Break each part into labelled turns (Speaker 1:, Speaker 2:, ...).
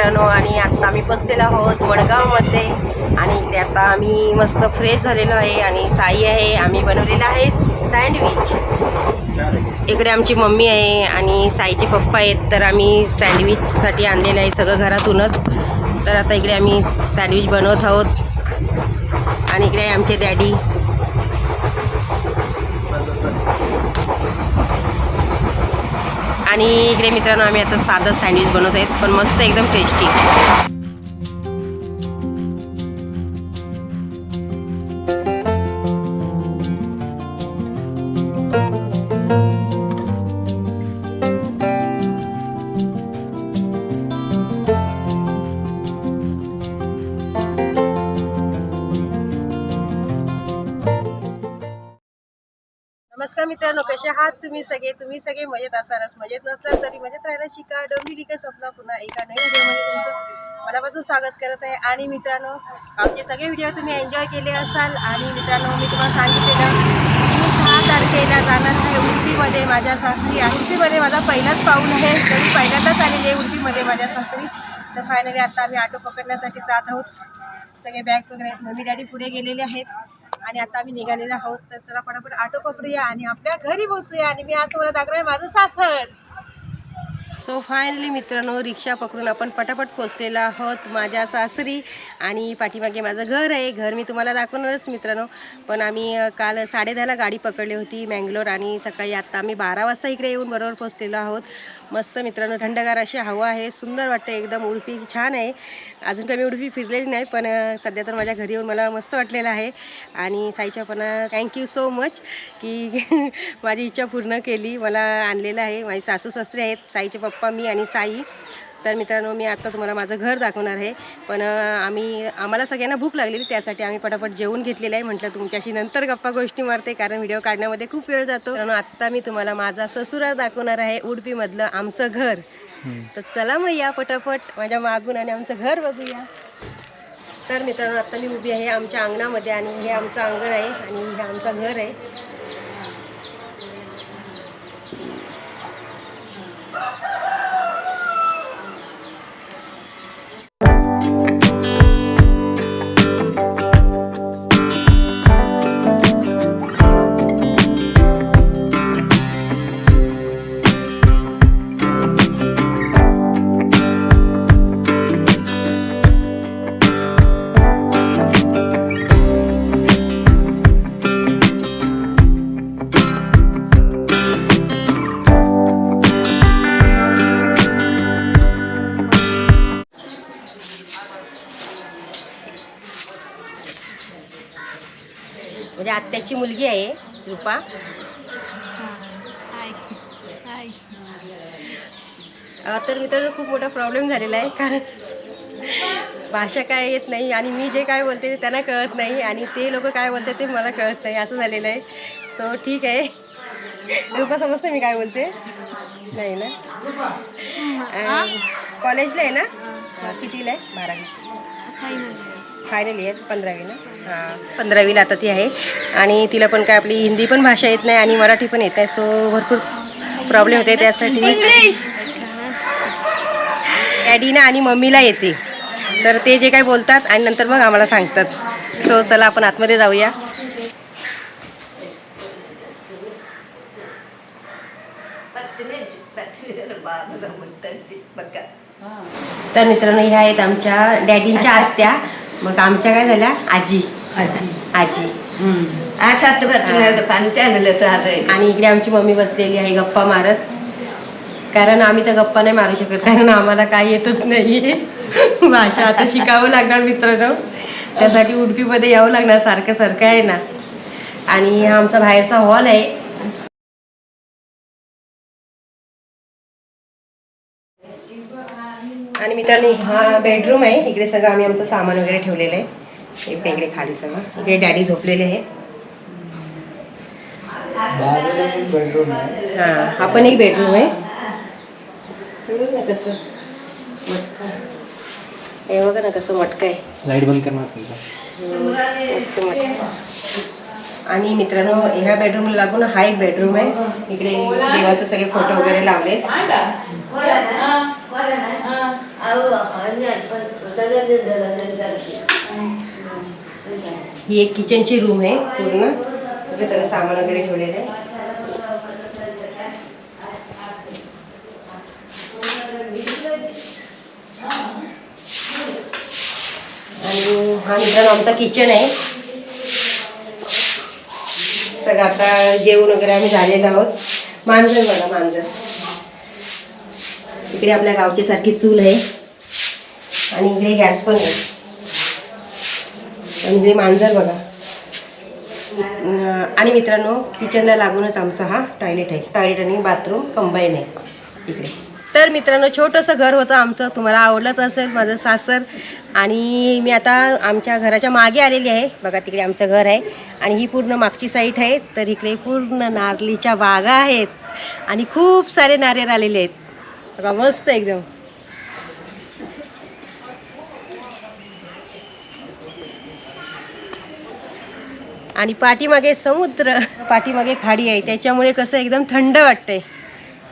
Speaker 1: मित्रांनो आणि आता आम्ही बसलेलो आहोत वडगावमध्ये. आणि ते आता आम्ही मस्त फ्रेश झालेलो आहे आणि साई आहे आम्ही बनवलेलं आहे सँडविच इकडे आमची मम्मी आहे आणि साईचे पप्पा आहेत तर आम्ही सँडविचसाठी आणलेलं आहे सगळं घरातूनच. तर आता इकडे आम्ही सँडविच बनवत आहोत. आणि इकडे आमचे डॅडी आणि इकडे मित्रांनो आम्ही आता साधं सँडविच बनवत आहेत पण मस्त एकदम टेस्टी नमस्कार मित्रांनो कसे आहात तुम्ही सगळे? तुम्ही सगळे मजेत असालच. मजेत नसलात तरी मजेत राहायला शिका. डोंबिली का स्वप्न पुन्हा एका नवीन व्हिडिओमध्ये तुमचं मनापासून स्वागत करत आहे. आणि मित्रांनो आमचे सगळे व्हिडिओ तुम्ही एन्जॉय केले असाल. आणि मित्रांनो मी तुम्हाला सांगितलेलं मी सहा तारखेला जाणार आहे उडपीमध्ये माझ्या सासरी. आणि उडपीमध्ये माझा पहिलाच पाऊल आहे. तरी पहिल्यांदाच आलेली आहे उडपीमध्ये माझ्या सासरी. तर फायनली आता आम्ही ऑटो पकडण्यासाठी जात आहोत. सगळे बॅग्स वगैरे आहेत. मम्मी डॅडी पुढे गेलेले आहेत. आणि आता आम्ही निघालेलो आहोत. तर चला पटापट आटो पकडूया आणि आपल्या घरी पोहोचूया. आणि मी आज तुम्हाला दाखवणार माझं सासर. सो फायनली मित्रांनो रिक्षा पकडून आपण पटापट पोचलेलो आहोत माझ्या सासरी आणि पाठीमागे माझं घर आहे. घर मी तुम्हाला दाखवणारच मित्रांनो. पण आम्ही काल साडेदहाला गाडी पकडली होती मँगलोर आणि सकाळी आत्ता आम्ही बारा वाजता इकडे येऊन बरोबर पोचलेलो आहोत. मस्त मित्रांनो थंडगार अशी हवा आहे. सुंदर वाटते एकदम उडपी छान आहे. अजून काही मी उडपी फिरलेली नाही पण सध्या तर माझ्या घरी येऊन मला मस्त वाटलेलं आहे. आणि साईच्या पण थँक्यू सो मच की माझी इच्छा पूर्ण केली. मला आणलेलं आहे. माझी सासू सासरे आहेत. साईचे पप्पा मी आणि साई. तर मित्रांनो मी आता तुम्हाला माझं घर दाखवणार आहे. पण आम्ही आम्हाला सगळ्यांना भूक लागलेली त्यासाठी आम्ही पटापट जेवून घेतलेलं आहे. म्हटलं तुमच्याशी नंतर गप्पा गोष्टी मारते कारण व्हिडिओ काढण्यामध्ये खूप वेळ जातो. कारण आत्ता मी तुम्हाला माझा ससुरार दाखवणार आहे उडपीमधलं आमचं घर. तर चला मग या पटापट माझ्या मागून आणि आमचं घर बघूया. तर मित्रांनो आता मी उभी आहे आमच्या अंगणामध्ये आणि हे आमचं अंगण आहे आणि हे आमचं घर आहे. म्हणजे आत्याची मुलगी आहे रुपा. तर मित्रांनो खूप मोठा प्रॉब्लेम झालेला आहे कारण भाषा काय येत नाही आणि मी जे काय बोलते ते त्यांना कळत नाही आणि ते लोक काय बोलते ते मला कळत नाही असं झालेलं आहे. सो ठीक आहे. रुपा समजते मी काय बोलते? नाही ना? कॉलेजला आहे ना? कितीला आहे? बारावी. फायनल इयर पंधरावी ना हां. पंधरावीला आता ती आहे. आणि तिला पण काय आपली हिंदी पण भाषा येत नाही आणि मराठी पण येत नाही सो भरपूर प्रॉब्लेम होते त्यासाठी. डॅडीना आणि मम्मीला येते. तर ते जे काय बोलतात आणि नंतर मग आम्हाला सांगतात. सो चला आपण आतमध्ये जाऊया. तर मित्रांनो ह्या आहेत आमच्या डॅडींच्या आत्या. मग आमच्या काय झाल्या? आजी.
Speaker 2: आजी.
Speaker 1: आजी. आणि इकडे आमची मम्मी बसलेली आहे गप्पा मारत. कारण आम्ही तर गप्पा नाही मारू शकत कारण आम्हाला काय येतच नाही भाषा आता शिकावं लागणार मित्रांनो. त्यासाठी उडपीमध्ये यावं लागणार सारखं सारखं आहे ना. आणि हा आमचा बाहेरचा हॉल आहे. आणि मित्रांनो हा बेडरूम आहे. इकडे सगळं आम्ही आमचं सामान वगैरे ठेवलेलं आहे. इकडे खाली सगळं. इकडे डॅडी झोपलेले आहे हा हा पण एक बेडरूम आहे. ना कसं मटका. हे बघा ना कसं मटका आहे.
Speaker 3: लाइट बंद कर ना
Speaker 1: हम्म, मस्त मटका. आणि मित्रांनो ह्या बेडरूमला लागून हा एक बेडरूम आहे. इकडे देवाचे सगळे फोटो वगैरे लावले ही एक किचनची रूम आहे पूर्ण. तिथे सगळं सामान वगैरे ठेवलेलं आहे. आणि हा मित्रांनो आमचा किचन आहे. सगळं आता जेवण वगैरे आम्ही झालेलो आहोत. मांजर बघा मांजर. इकडे आपल्या गावची सारखी चूल आहे. आणि इकडे गॅस पण आहे. इकडे मांजर बघा. आणि मित्रांनो किचनला लागूनच आमचा हा टॉयलेट आहे. टॉयलेट आणि बाथरूम कंबाईन आहे. इकडे. तर मित्रांनो छोटंसं घर होतं आमचं. तुम्हाला आवडलंच असेल माझं सासर. आणि मी आता आमच्या घराच्या मागे आलेली आहे. बघा तिकडे आमचं घर आहे. आणि ही पूर्ण मागची साईट आहे. तर इकडे पूर्ण नारळीच्या बागा आहेत. आणि खूप सारे नारियल आलेले आहेत. बघा मस्त एकदम. आणि पाठीमागे समुद्र पाठीमागे खाडी आहे. त्याच्यामुळे कसं एकदम थंड वाटतंय.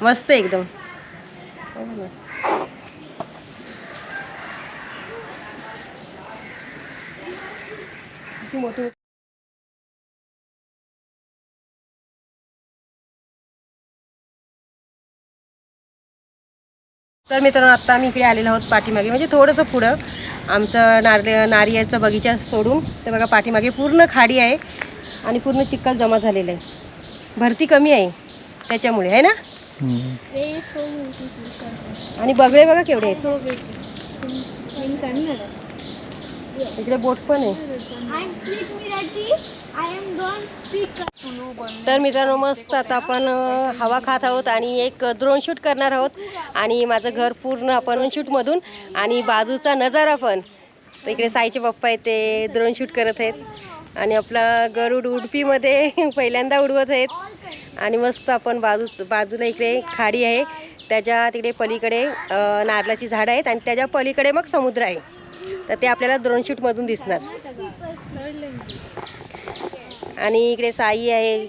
Speaker 1: मस्त एकदम. मोठी तर मित्रांनो आत्ता आम्ही इकडे आलेलो आहोत पाठीमागे. म्हणजे थोडंसं पुढं. आमचं नारळ नारिયેळचा बगीचा सोडून ते बघा पाठीमागे पूर्ण खाडी आहे आणि पूर्ण चिखल जमा झालेलं आहे. भरती कमी आहे त्याच्यामुळे आहे ना? आणि बगळे बघा केवढे आहेत. इकडे बोट पण आहे. तर मित्रांनो मस्त आता आपण हवा खात आहोत आणि एक ड्रोन शूट करणार आहोत. आणि माझं घर पूर्ण आपण शूटमधून आणि बाजूचा नजारा पण. तर इकडे साईचे पप्पा आहेत ते ड्रोन शूट करत आहेत. आणि आपला गरुड उडपीमध्ये पहिल्यांदा उडवत आहेत. आणि मस्त आपण बाजू बाजूला इकडे खाडी आहे. त्याच्या तिकडे पलीकडे नारळाची झाडं आहेत आणि त्याच्या पलीकडे मग समुद्र आहे. तर ते आपल्याला ड्रोन शूटमधून दिसणार. आणि इकडे साई आहे.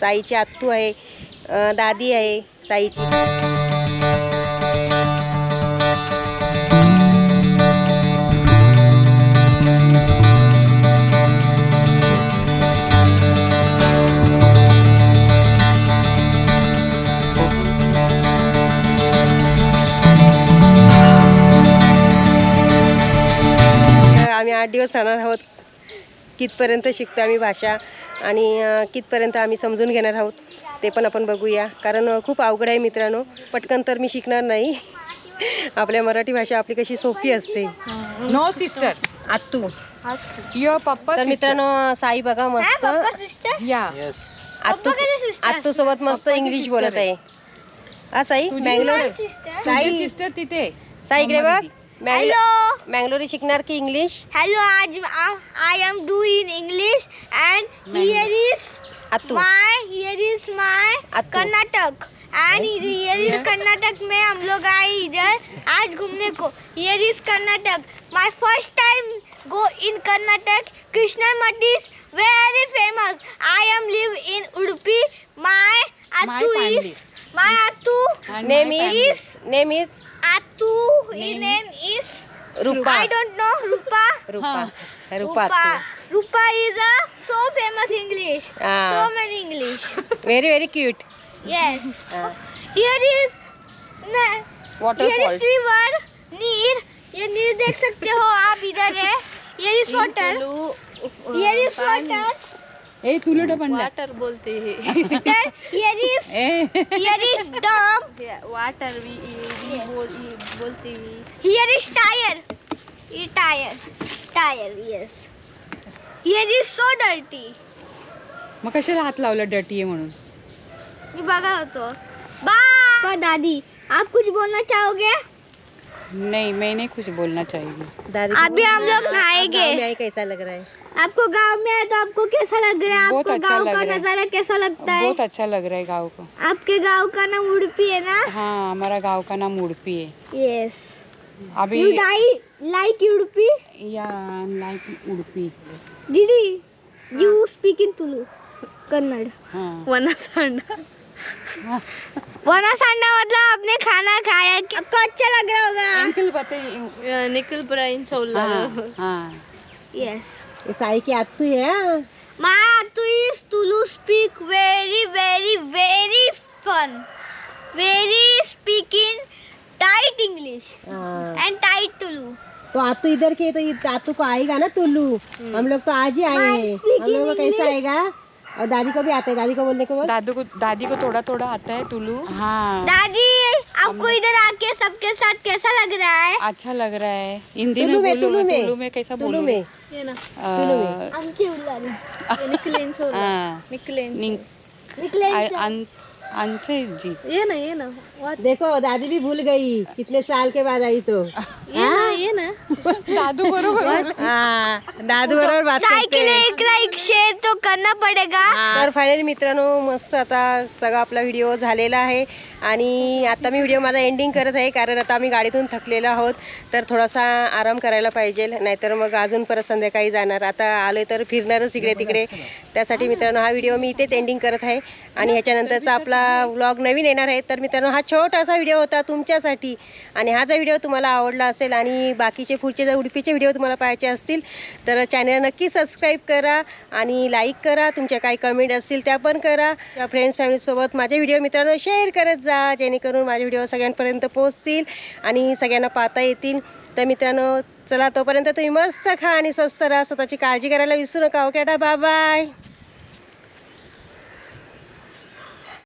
Speaker 1: साईची आत्तू आहे. दादी आहे. साईची. आठ दिवस राहणार आहोत. कितपर्यंत शिकतो आम्ही भाषा आणि कितपर्यंत आम्ही समजून घेणार आहोत ते पण आपण बघूया. कारण खूप अवघड आहे मित्रांनो. पटकन तर मी शिकणार नाही. आपल्या मराठी भाषा आपली कशी सोपी असते.
Speaker 4: No sister
Speaker 1: आत्तू.
Speaker 4: युअर पप्पा
Speaker 1: तर मित्रांनो साई बघा मस्त?
Speaker 4: या
Speaker 1: आत्तू आत्तू सोबत मस्त इंग्लिश बोलत आहे. हा साई
Speaker 5: Sister.
Speaker 1: साई.
Speaker 4: सिस्टर तिथे.
Speaker 1: साई इकडे बघ.
Speaker 5: हेलो
Speaker 1: मैंगलोरी शिकनार की इंग्लिश
Speaker 5: हेलो आज I am do in English and
Speaker 1: here
Speaker 5: is my here is
Speaker 1: my
Speaker 5: Karnataka. And here is Karnataka में हम लोग आए इधर आज घूमने को। Here is Karnataka. My first time go in Karnataka. Krishna Math is very famous I am live in Udupi my
Speaker 4: Attu
Speaker 5: is my Attu
Speaker 1: name is name is
Speaker 5: attu his name is
Speaker 1: Rupa
Speaker 5: I don't know Rupa
Speaker 1: Rupa Rupa
Speaker 5: Rupa Rupa is a so famous English
Speaker 1: Ah.
Speaker 5: so many English
Speaker 1: very very cute
Speaker 5: Yes. Ah. Here is न- here is river नीर ये नीर देख सकते हो आप इधर है here is water here is water
Speaker 4: ए तुलट पण
Speaker 6: वाटर बोलते हैं.
Speaker 4: ए.
Speaker 5: here is
Speaker 6: वाटर भी भी बोल बोलते भी
Speaker 5: here is tire. ये tire. Yes. Here is so dirty.
Speaker 4: मग कशाला हात लावला डटी आहे म्हणून?
Speaker 5: मी बघा होतो. बाय दादी आप कुछ बोलना चाहोगे?
Speaker 4: नहीं मैं नहीं कुछ बोलना चाहिए
Speaker 1: दादी
Speaker 5: अभी हम लोग नहाएँगे
Speaker 1: कैसा लग रहा है?
Speaker 5: आपको गाँव में आए तो आपको कैसा लग रहा है? आपको
Speaker 4: अच्छा
Speaker 5: गाँव का नज़ारा कैसा लगता है?
Speaker 4: बहुत अच्छा लग रहा है गाँव को।
Speaker 5: आपके गाँव का नाम उड़पी है ना?
Speaker 4: हाँ हमारा गाँव का नाम उड़पी है।
Speaker 5: यस
Speaker 4: अभी
Speaker 5: यू डाई लाइक उड़पी
Speaker 4: या लाइक उड़पी।
Speaker 5: दीदी you speak in Tulu Kannada
Speaker 4: हाँ।
Speaker 6: वनसंड
Speaker 5: वना सांडा मतलब आपने खाना खाया कि- आपको अच्छा लग रहा होगा।
Speaker 4: अंकल बते
Speaker 6: निखिल ब्राइन सोलर
Speaker 4: हाँ हाँ।
Speaker 5: यस
Speaker 1: हे साई की आहे हा.
Speaker 5: My Atu is Tulu speak very very very fun. Very speaking tight English. And tight Tulu.
Speaker 1: तो आतू इधर के तो आतू को आएगा ना टुल्लू हम लोग तो आज ही आए हैं। हम लोग को कैसा आएगा? और दादी को भी आता है? दादी को बोलने को बोल।
Speaker 4: दादू को दादी को थोड़ा थोड़ा आता है तुलू हाँ।
Speaker 5: दादी आपको इधर आके सबके साथ कैसा लग रहा है?
Speaker 4: अच्छा लग रहा है। हिंदी
Speaker 1: दिनों में तुलू
Speaker 4: में तुलू में कैसा बोलो?
Speaker 1: में।
Speaker 6: ये ना
Speaker 1: तुलू में।
Speaker 5: आमची
Speaker 4: हाँ। जी.
Speaker 6: ये ना ये ना. what
Speaker 1: देखो दादी भी भूल गई. कितने साल के बाद आई तो.
Speaker 6: ये ना ये ना.
Speaker 4: दादू बरोबर.
Speaker 1: हा दादू बरोबर बात करते
Speaker 5: एक शेअर तो करना पडेगा.
Speaker 1: तर फायनली मित्रांनो मस्त आता सगळा आपला व्हिडिओ झालेला आहे. आणि आता मी व्हिडिओ माझा एंडिंग करत आहे कारण आता आम्ही गाडीतून थकलेलो आहोत. तर थोडासा आराम करायला पाहिजे. नाहीतर मग अजून परत संध्याकाळी जाणार. आता आलोय तर फिरणारच इकडे तिकडे त्यासाठी मित्रांनो हा व्हिडिओ मी इथेच एंडिंग करत आहे. आणि ह्याच्यानंतरचा आपला व्लॉग नवीन येणार आहे तर मित्रांनो हा छोटासा व्हिडिओ होता तुमच्यासाठी. आणि हा जर व्हिडिओ तुम्हाला आवडला असेल आणि बाकीचे पुढचे जर उडपीचे व्हिडिओ तुम्हाला पाहायचे असतील तर चॅनल नक्की सबस्क्राईब करा आणि लाईक करा. तुमच्या काही कमेंट असतील त्या पण करा. फ्रेंड्स फॅमिलीसोबत माझे व्हिडिओ मित्रांनो शेअर करत जा जेणेकरून माझे व्हिडिओ सगळ्यांपर्यंत पोहोचतील आणि सगळ्यांना पाहता येतील. तर मित्रांनो चला तोपर्यंत तुम्ही मस्त खा आणि स्वस्त राहा. स्वतःची काळजी करायला विसरू नका ओके बाय बाय